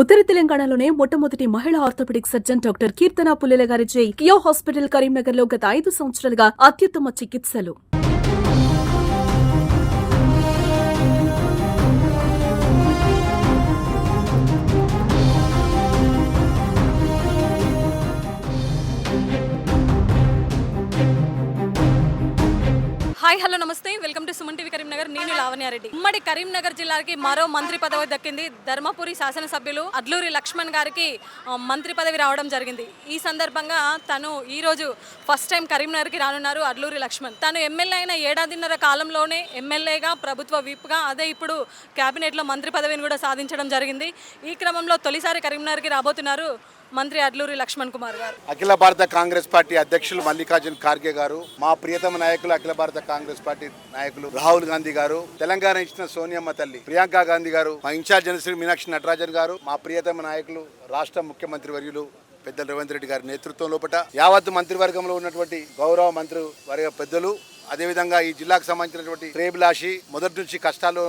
ఉత్తర తెలంగాణలోనే మొట్టమొదటి మహిళా orthopedic surgeon doctor Keerthana Pullela గారిచే కియో హాస్పిటల్ కరీంనగర్లో గత ఐదు సంవత్సరాలుగా అత్యుత్తమ చికిత్సలు. హాయ్ హలో నమస్తే. Welcome to Suman TV Karimnagar నేను లావణ్యారెడ్డి. ఉమ్మడి కరీంనగర్ జిల్లాకి మరో మంత్రి పదవి దక్కింది ధర్మపురి శాసనసభ్యులు అడ్లూరి లక్ష్మణ్ గారికి మంత్రి పదవి రావడం జరిగింది. ఈ సందర్భంగా తను ఈ రోజు ఫస్ట్ టైం కరీంనగర్కి రానున్నారు అడ్లూరి లక్ష్మణ్. తను ఎమ్మెల్యే అయిన ఏడాదిన్నర కాలంలోనే ఎమ్మెల్యేగా ప్రభుత్వ విప్గా అదే ఇప్పుడు కేబినెట్లో మంత్రి పదవిని కూడా సాధించడం జరిగింది. ఈ క్రమంలో తొలిసారి కరీంనగర్కి రాబోతున్నారు మంత్రి అడ్లూరి లక్ష్మణ్ కుమార్ గారు. అఖిల భారత కాంగ్రెస్ పార్టీ అధ్యక్షులు మల్లికార్జున్ ఖార్గే గారు మా ప్రియతమ నాయకులు అఖిల భారత కాంగ్రెస్ పార్టీ నాయకులు రాహుల్ గాంధీ గారు తెలంగాణ ఇచ్చిన సోనియమ్మ తల్లి ప్రియాంక గాంధీ గారు మా ఇన్ఛార్జ్ జనశ్రీ మీనాక్షి నటరాజన్ గారు మా ప్రియతమ నాయకులు రాష్ట్ర ముఖ్యమంత్రి వర్యులు పెద్దల రేవంత్ రెడ్డి గారి నేతృత్వం లోపల యావత్ మంత్రివర్గంలో ఉన్నటువంటి గౌరవ మంత్రి వర్గ పెద్దలు అదేవిధంగా ఈ జిల్లాకు సంబంధించినటువంటి శ్రేభిలాషి మొదటి నుంచి కష్టాలు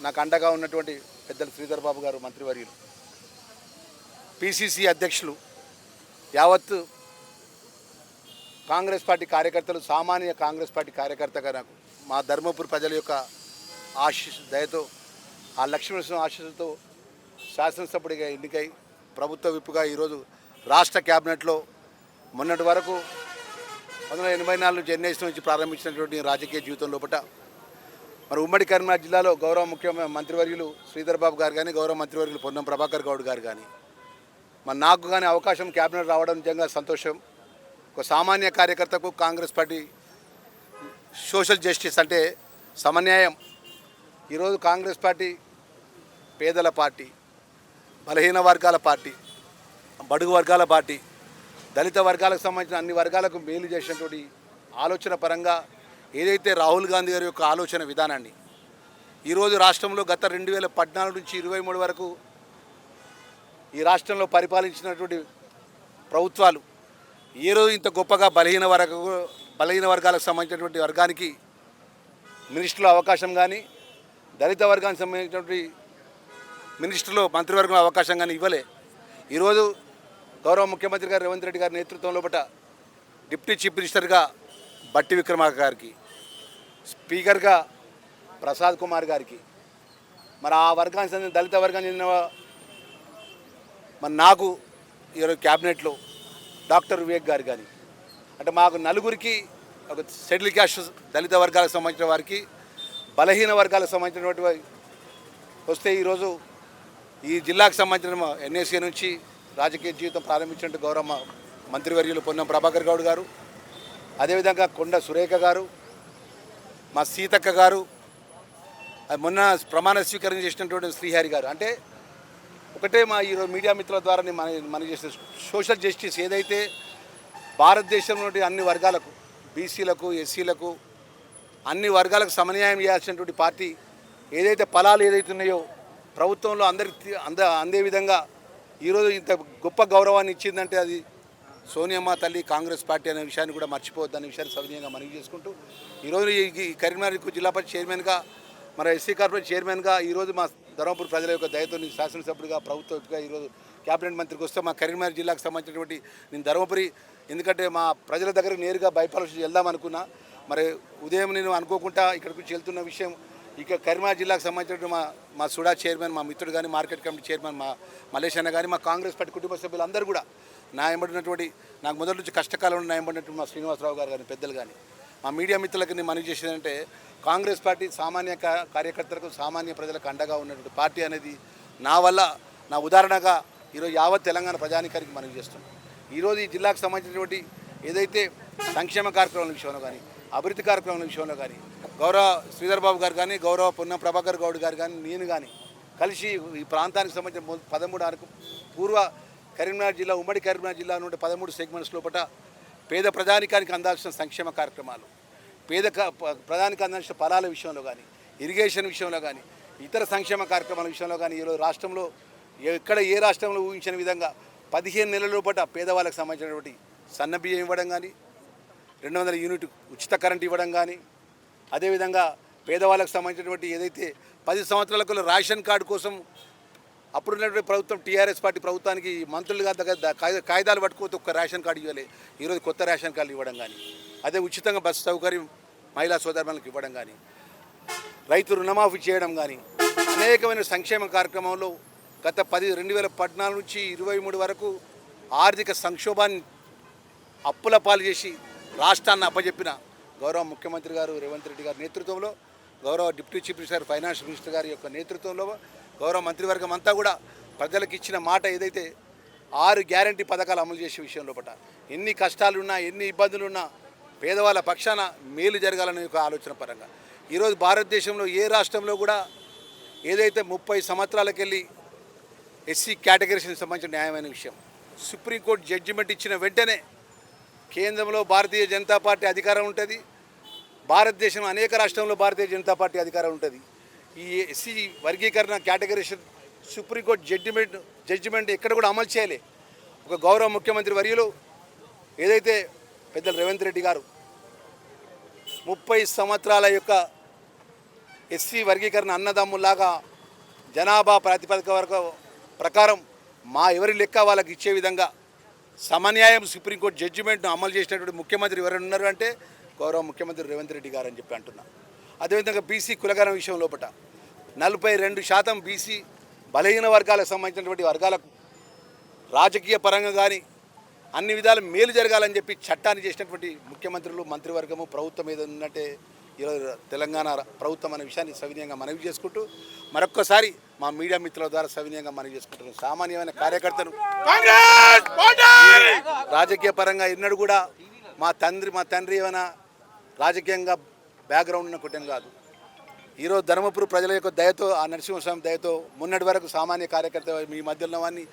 నాకు అండగా ఉన్నటువంటి పెద్దలు శ్రీధర్ బాబు గారు మంత్రివర్యులు పిసిసి అధ్యక్షులు యావత్ కాంగ్రెస్ పార్టీ కార్యకర్తలు సామాన్య కాంగ్రెస్ పార్టీ కార్యకర్తగా నాకు మా ధర్మపురి ప్రజల యొక్క ఆశీస్ దయతో ఆ లక్ష్మీనరసింహ ఆశీస్సుతో శాసనసభ్యుడిగా ఎన్నికై ప్రభుత్వ విప్పుగా ఈరోజు రాష్ట్ర క్యాబినెట్లో మొన్నటి వరకు పంతొమ్మిది వందల ఎనభై నాలుగు జనరేషన్ నుంచి ప్రారంభించినటువంటి రాజకీయ జీవితం లోపల మరి ఉమ్మడి కరీంనగర్ జిల్లాలో గౌరవ ముఖ్యమంత్రి మంత్రివర్యులు శ్రీధర్ బాబు గారు కానీ గౌరవ మంత్రివర్యులు పొన్నం ప్రభాకర్ గౌడ్ గారు కానీ మరి నాకు కానీ అవకాశం క్యాబినెట్ రావడం నిజంగా సంతోషం. ఒక సామాన్య కార్యకర్తకు కాంగ్రెస్ పార్టీ సోషల్ జస్టిస్ అంటే సమన్యాయం. ఈరోజు కాంగ్రెస్ పార్టీ పేదల పార్టీ బలహీన వర్గాల పార్టీ బడుగు వర్గాల పార్టీ దళిత వర్గాలకు సంబంధించిన అన్ని వర్గాలకు మేలు చేసినటువంటి ఆలోచన పరంగా ఏదైతే రాహుల్ గాంధీ గారి యొక్క ఆలోచన విధానాన్ని ఈరోజు రాష్ట్రంలో గత రెండు వేల పద్నాలుగు నుంచి ఇరవై మూడు వరకు ఈ రాష్ట్రంలో పరిపాలించినటువంటి ప్రభుత్వాలు ఏ రోజు ఇంత గొప్పగా బలహీన వర్గ బలహీన వర్గాలకు సంబంధించినటువంటి వర్గానికి మినిస్టర్లో అవకాశం కానీ దళిత వర్గానికి సంబంధించినటువంటి మినిస్టర్లో మంత్రివర్గంలో అవకాశం కానీ ఇవ్వలే. ఈరోజు గౌరవ ముఖ్యమంత్రి గారు రేవంత్ రెడ్డి గారి నేతృత్వంలో బట డిప్యూటీ చీఫ్ మినిస్టర్గా బట్టి విక్రమార్క గారికి స్పీకర్గా ప్రసాద్ కుమార్ గారికి. మరి ఆ వర్గానికి చెందిన దళిత వర్గానికి చెందిన మరి నాకు ఈరోజు క్యాబినెట్లో డాక్టర్ వివేక్ గారు కానీ అంటే మాకు నలుగురికి ఒక షెడ్యూల్ క్యాస్ట్ దళిత వర్గాలకు సంబంధించిన వారికి బలహీన వర్గాలకు సంబంధించినటువంటి వస్తే ఈరోజు ఈ జిల్లాకు సంబంధించిన ఎన్ఏసీ నుంచి రాజకీయ జీవితం ప్రారంభించినట్టు గౌరవ మంత్రివర్యులు పొన్నం ప్రభాకర్ గౌడ్ గారు అదేవిధంగా కొండ సురేఖ గారు మా సీతక్క గారు అది మొన్న ప్రమాణ స్వీకరణ చేసినటువంటి శ్రీహరి గారు. అంటే ఒకటే మా ఈరోజు మీడియా మిత్రుల ద్వారా నేను మన చేసిన సోషల్ జస్టిస్ ఏదైతే భారతదేశంలో అన్ని వర్గాలకు బీసీలకు ఎస్సీలకు అన్ని వర్గాలకు సమన్యాయం చేయాల్సినటువంటి పార్టీ ఏదైతే ఫలాలు ఏదైతే ఉన్నాయో ప్రభుత్వంలో అందరికి అంద అందే విధంగా ఈరోజు ఇంత గొప్ప గౌరవాన్ని ఇచ్చిందంటే అది సోనియమ్మ తల్లి కాంగ్రెస్ పార్టీ అనే విషయాన్ని కూడా మర్చిపోవద్దు అనే విషయాన్ని సవినీయంగా మనవి చేసుకుంటూ ఈరోజు ఈ ఈ కరీంనగర్ జిల్లా పరిషత్ చైర్మన్గా మన ఎస్సీ కార్పొరేట్ చైర్మన్గా ఈరోజు మా ధర్మపురి ప్రజల యొక్క దయతో నేను శాసనసభ్యుడిగా ప్రభుత్వంగా ఈరోజు క్యాబినెట్ మంత్రికి వస్తే మా కరీంనగర్ జిల్లాకు సంబంధించినటువంటి నేను ధర్మపురి ఎందుకంటే మా ప్రజల దగ్గర నేరుగా బైపాలసీ వెళ్దాం అనుకున్నా. మరి ఉదయం నేను అనుకోకుండా ఇక్కడికి వచ్చి వెళ్తున్న విషయం ఇక కరీంనగర్ జిల్లాకు సంబంధించిన మా మా సుడా చైర్మన్ మా మిత్రుడు కానీ మార్కెట్ కమిటీ చైర్మన్ మా మలేష్ అన్న కానీ మా కాంగ్రెస్ పార్టీ కుటుంబ సభ్యులు అందరూ కూడా నా ఎంబడినటువంటి నాకు మొదటి నుంచి కష్టకాలంలో నా ఎంబడినటువంటి మా శ్రీనివాసరావు గారు కానీ పెద్దలు కానీ మా మీడియా మిత్రులకు నేను మనవి చేసేదంటే కాంగ్రెస్ పార్టీ సామాన్య కార్యకర్తలకు సామాన్య ప్రజలకు అండగా ఉన్నటువంటి పార్టీ అనేది నా వల్ల నా ఉదాహరణగా ఈరోజు యావత్ తెలంగాణ ప్రజానికానికి మనవి చేస్తున్నాం. ఈరోజు ఈ జిల్లాకు సంబంధించినటువంటి ఏదైతే సంక్షేమ కార్యక్రమాల విషయంలో కానీ అభివృద్ధి కార్యక్రమాల విషయంలో కానీ గౌరవ శ్రీధర్ బాబు గారు కానీ గౌరవ పున్న ప్రభాకర్ గౌడ్ గారు కానీ నేను కానీ కలిసి ఈ ప్రాంతానికి సంబంధించిన పదమూడు అరకు పూర్వ కరీంనగర్ జిల్లా ఉమ్మడి కరీంనగర్ జిల్లా నుండి పదమూడు సెగ్మెంట్స్ లోపల పేద ప్రజానికానికి అందాల్సిన సంక్షేమ కార్యక్రమాలు పేద ప- ప్రధానికి అందాల్సిన ఫలాల విషయంలో కానీ ఇరిగేషన్ విషయంలో కానీ ఇతర సంక్షేమ కార్యక్రమాల విషయంలో కానీ ఈరోజు రాష్ట్రంలో ఎక్కడ ఏ రాష్ట్రంలో ఊహించిన విధంగా పదిహేను నెలల లోపల పేదవాళ్ళకి సంబంధించినటువంటి సన్న బియ్యం ఇవ్వడం కానీ రెండు వందల యూనిట్ ఉచిత కరెంట్ ఇవ్వడం కానీ అదేవిధంగా పేదవాళ్ళకు సంబంధించినటువంటి ఏదైతే పది సంవత్సరాలకు రేషన్ కార్డు కోసం అప్పుడున్నటువంటి ప్రభుత్వం టీఆర్ఎస్ పార్టీ ప్రభుత్వానికి మంత్రులుగా దగ్గర కాగితాలు పట్టుకోతే ఒక్క రేషన్ కార్డు ఇవ్వలే. ఈరోజు కొత్త రేషన్ కార్డు ఇవ్వడం కానీ అదే ఉచితంగా బస్సు సౌకర్యం మహిళా సోదరులకు ఇవ్వడం కానీ రైతు రుణమాఫీ చేయడం కానీ అనేకమైన సంక్షేమ కార్యక్రమంలో గత పది రెండు వేల పద్నాలుగు నుంచి ఇరవై మూడు వరకు ఆర్థిక సంక్షోభాన్ని అప్పుల పాలు చేసి రాష్ట్రాన్ని అప్పజెప్పిన గౌరవ ముఖ్యమంత్రి గారు రేవంత్ రెడ్డి గారి నేతృత్వంలో గౌరవ deputy chief minister finance minister గారి యొక్క నేతృత్వంలో గౌరవ మంత్రివర్గం అంతా కూడా ప్రజలకు ఇచ్చిన మాట ఏదైతే ఆరు గ్యారంటీ పథకాలు అమలు చేసే విషయంలో లోపల ఎన్ని కష్టాలున్నా ఎన్ని ఇబ్బందులున్నా పేదవాళ్ళ పక్షాన మేలు జరగాలనే ఒక ఆలోచన పరంగా. ఈరోజు భారతదేశంలో ఏ రాష్ట్రంలో కూడా ఏదైతే ముప్పై సంవత్సరాలకెళ్ళి ఎస్సీ కేటగిరీస్కి సంబంధించిన న్యాయమైన విషయం. సుప్రీంకోర్టు జడ్జిమెంట్ ఇచ్చిన వెంటనే కేంద్రంలో భారతీయ జనతా పార్టీ అధికారం ఉంటుంది. భారతదేశం అనేక రాష్ట్రంలో భారతీయ జనతా పార్టీ అధికారం ఉంటుంది. ఈ ఎస్సీ వర్గీకరణ కేటగరీషన్ సుప్రీంకోర్టు జడ్జిమెంట్ జడ్జిమెంట్ ఎక్కడ కూడా అమలు చేయాలి. ఒక గౌరవ ముఖ్యమంత్రి వర్యులు ఏదైతే పెద్దలు రేవంత్ రెడ్డి గారు ముప్పై సంవత్సరాల యొక్క ఎస్సీ వర్గీకరణ అన్నదమ్ములాగా జనాభా ప్రాతిపదిక వరకు ప్రకారం మా ఎవరి లెక్క వాళ్ళకి ఇచ్చే విధంగా సమన్యాయం సుప్రీంకోర్టు జడ్జిమెంట్ను అమలు చేసినటువంటి ముఖ్యమంత్రి ఎవరైనా ఉన్నారు అంటే గౌరవ ముఖ్యమంత్రి రేవంత్ రెడ్డి గారు అని చెప్పి అంటున్నాను అదేవిధంగా బీసీ కులగన విషయం లోపల నలభై రెండు శాతం బీసీ బలహీన వర్గాలకు సంబంధించినటువంటి వర్గాలకు రాజకీయ పరంగా కానీ అన్ని విధాలు మేలు జరగాలని చెప్పి చట్టాన్ని చేసినటువంటి ముఖ్యమంత్రులు మంత్రివర్గము ప్రభుత్వం ఏదో ఉన్నట్టే ఈరోజు తెలంగాణ ప్రభుత్వం అనే విషయాన్ని సవినయంగా మనవి చేసుకుంటూ మరొక్కసారి మా మీడియా మిత్రుల ద్వారా సవినయంగా మనవి చేసుకుంటున్నాం సామాన్యమైన కార్యకర్తను రాజకీయ పరంగా ఎన్నడూ కూడా మా తండ్రి మా తండ్రి ఏమైనా రాజకీయంగా బ్యాక్గ్రౌండ్ ఉన్న కుటుంబం కాదు. ఈరోజు ధర్మపురి ప్రజల యొక్క దయతో ఆ నరసింహస్వామి దయతో మొన్నటి వరకు సామాన్య కార్యకర్త మీ మధ్యలో వాడిని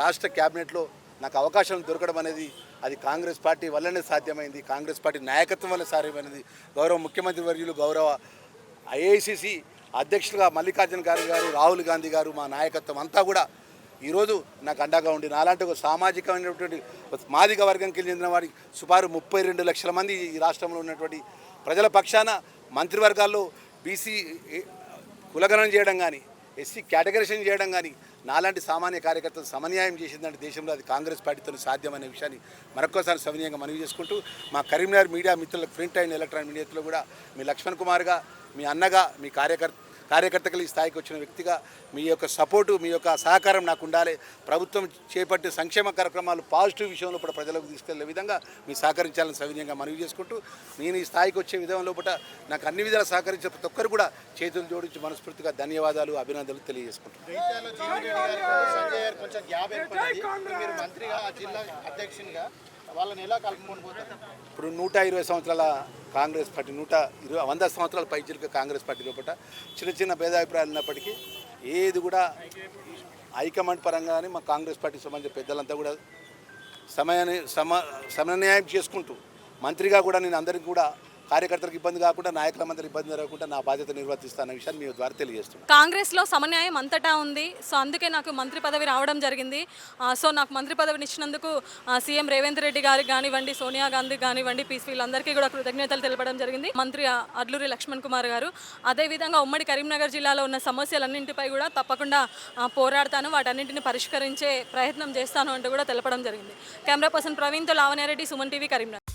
రాష్ట్ర క్యాబినెట్లో నాకు అవకాశం దొరకడం అనేది అది కాంగ్రెస్ పార్టీ వల్లనే సాధ్యమైంది. కాంగ్రెస్ పార్టీ నాయకత్వం వల్ల సాధ్యమైనది గౌరవ ముఖ్యమంత్రి వర్యులు గౌరవ ఐఏసీసీ అధ్యక్షులుగా మల్లికార్జున గారు గారు రాహుల్ గాంధీ గారు మా నాయకత్వం అంతా కూడా ఈరోజు నాకు అండగా ఉండి నాలాంటి ఒక సామాజికమైనటువంటి మాదిక వర్గంకి చెందిన వారికి సుమారు ముప్పై రెండు లక్షల మంది ఈ రాష్ట్రంలో ఉన్నటువంటి ప్రజల పక్షాన మంత్రివర్గాల్లో బీసీ కులగణన చేయడం కానీ ఎస్సీ కేటగరైజేషన్ చేయడం కానీ నాలాంటి సామాన్య కార్యకర్తలు సమన్యాయం చేసిందంటే దేశంలో అది కాంగ్రెస్ పార్టీతో సాధ్యమనే విషయాన్ని మరొకసారి సవినయంగా మనవి చేసుకుంటూ మా కరీంనగర్ మీడియా మిత్రులకు ప్రింట్ అండ్ ఎలక్ట్రానిక్ మీడియాలో కూడా మీ లక్ష్మణ్ కుమార్గా మీ అన్నగా మీ కార్యకర్త కార్యకర్తలు ఈ స్థాయికి వచ్చిన వ్యక్తిగా మీ యొక్క సపోర్టు మీ యొక్క సహకారం నాకు ఉండాలి. ప్రభుత్వం చేపట్టే సంక్షేమ కార్యక్రమాలు పాజిటివ్ విషయంలో కూడా ప్రజలకు తీసుకెళ్ళే విధంగా మీ సహకరించాలని సవినయంగా మనవి చేసుకుంటూ నేను ఈ స్థాయికి వచ్చే విధంలో లోపల నాకు అన్ని విధాలు సహకరించే ప్రతి ఒక్కరు కూడా చేతులు జోడించి మనస్ఫూర్తిగా ధన్యవాదాలు అభినందనలు తెలియజేసుకుంటున్నాను. ఇప్పుడు నూట ఇరవై సంవత్సరాల కాంగ్రెస్ పార్టీ నూట ఇరవై వంద సంవత్సరాల పైచిలుక కాంగ్రెస్ పార్టీ లోపల చిన్న చిన్న భేదాభిప్రాయాలు ఉన్నప్పటికీ ఏది కూడా హైకమాండ్ పరంగా కానీ మా కాంగ్రెస్ పార్టీకి సంబంధించిన పెద్దలంతా కూడా సమయాన్ని సమ సమన్వయం చేసుకుంటూ మంత్రిగా కూడా నేను అందరికీ కూడా కార్యకర్తలకు ఇబ్బంది కాకుండా నాయకులందరూ ఇబ్బంది జరగకుండా నా బాధ్యత నిర్వర్తిస్తానన్న విషయాన్ని మీ ద్వారా తెలియజేస్తున్నాను కాంగ్రెస్లో సమన్యాయం అంతటా ఉంది. సో అందుకే నాకు మంత్రి పదవి రావడం జరిగింది. సో నాకు మంత్రి పదవిని ఇచ్చినందుకు సీఎం రేవంత్ రెడ్డి గారికి కానివ్వండి సోనియా గాంధీ కానివ్వండి పీస్ వీళ్ళందరికీ కూడా కృతజ్ఞతలు తెలపడం జరిగింది. మంత్రి ఆ, అడ్లూరి లక్ష్మణ్ కుమార్ గారు. అదేవిధంగా ఉమ్మడి కరీంనగర్ జిల్లాలో ఉన్న సమస్యలన్నింటిపై కూడా తప్పకుండా పోరాడతాను. వాటన్నింటిని పరిష్కరించే ప్రయత్నం చేస్తాను అంటూ కూడా తెలపడం జరిగింది. కెమెరా పర్సన్ ప్రవీణ్తో లావణ్యారెడ్డి సుమన్ టీవీ కరీంనగర్.